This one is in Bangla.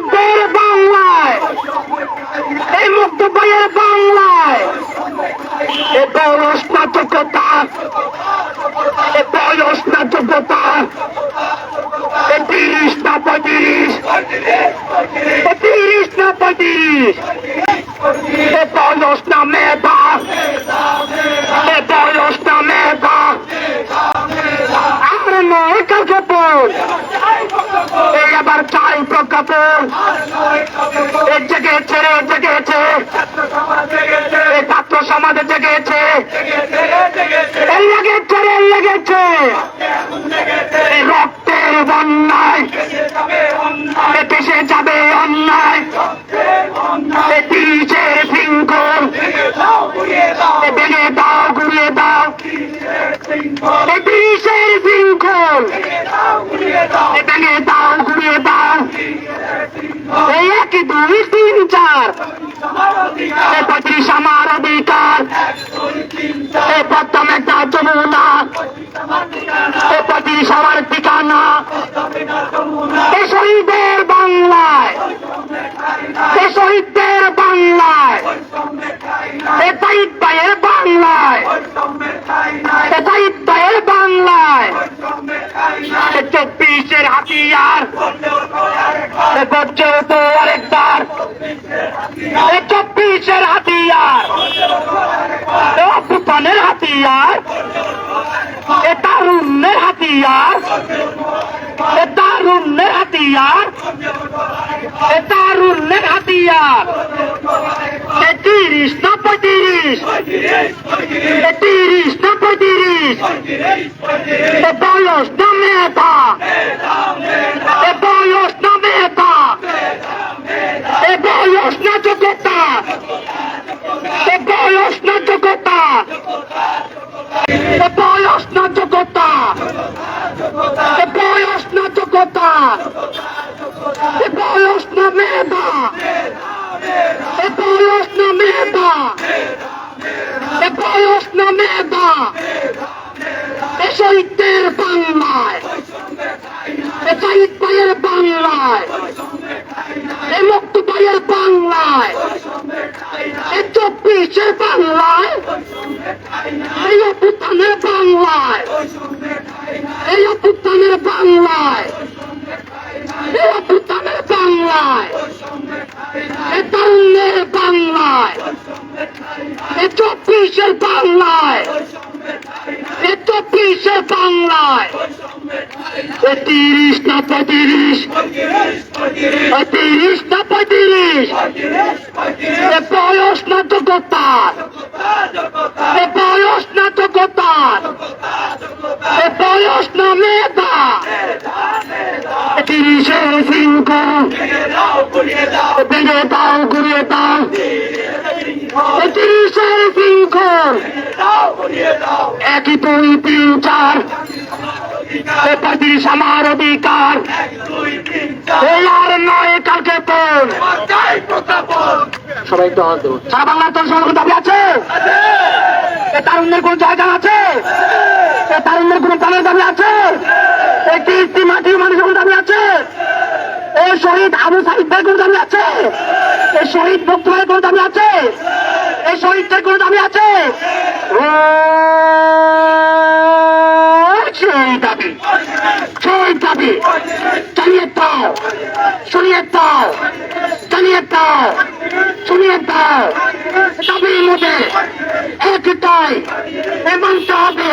মুক্তের বাংলায়, এই মুক্ত বইয়ের বাংলায়, এ বয়স নাটকতা এ বয়স নাটকতা এ তিরিশ না পঁয়ত্রিশ তিরিশ না পঁয়ত্রিশ, এ বয়স না মেধা, এ আবার চাই প্রকাপন এ জেগেছে রে জেগেছে এই ছাত্র সমাজে জেগেছে এই লেগেছে রে লেগেছে। তিরিশের শৃঙ্খল এ ভেঙে দাও ঘুরিয়ে দাও এই এক দুই, তিন, চার। পঁয়ত্রিশ আমার অধিকার। প্রথম একটা যমুনা এ পঁয়ত্রিশ আমার ঠিকানা এ শহীদের বাংলায় এ শহীদদের বাংলায় এ তাইদ ভাইয়ের বাংলায় এ তাইদ ভাইয়ের বাংলায় এ চব্বিশের হাতিয়ার। গর্জে তো আরেকবার। চব্বিশের হাতিয়ার। অভ্যুত্থানের হাতিয়ার। এ তারুণ্যের হাতিয়ার। এ তারুণ্যের হাতিয়ার। এ তারুণ্যের হাতিয়ার। তিরিশ না পঁয়ত্রিশ? বয়স না মেধা এ বয়স না মেধা এ বয়স না যোগ্যতা এ বয়স না যোগ্যতা এ বয়স না যোগ্যতা এ বয়স না যোগ্যতা এ বয়স না মেধা এ বয়স না মেধা এ বয়স না মেধা এ শহীদদের বাংলায়। শহীদ ভাইয়ের বাংলায়। এ মুক্ত ভাইয়ের বাংলায়। এ চব্বিশের বাংলায়। এই অভ্যুত্থানের বাংলায়। এই অভ্যুত্থানের বাংলায়। এই অভ্যুত্থানের বাংলায়। এ তারুণ্যের বাংলায়। এ চব্বিশের বাংলায়। চব্বিশের বাংলায় এ তিরিশ না পঁয়ত্রিশ এ তিরিশ না পঁয়ত্রিশ এ বয়স না যোগ্যতার এ বয়স না যোগ্যতার এ বয়স না মেধা এ তিরিশের শৃঙ্খল ভেঙে দাও শৃঙ্খল একই দুই, তিন, চার। আমার অধিকার। তোর সবাই তো সারা বাংলার তোর সবার দাবি আছে? এ তারুণ্যের কোন জায়গা আছে? এ তারুণ্যের কোন প্রাণের দাবি আছে? কীর্তি মাটির মানুষের কোন দাবি আছে? এই শহীদ আবু সাহিদ ভাই কোন দাবি আছে? এই শহীদ মুক্ত ভাইয়ের কোন দাবি আছে? শহীদদের কোনো দাবি আছে? দাবি। সেই দাবি চালিয়ে দাও শুনিয়ে দাও, চালিয়ে দাও শুনিয়ে দাও। দাবির মধ্যে একটাই এ হবে।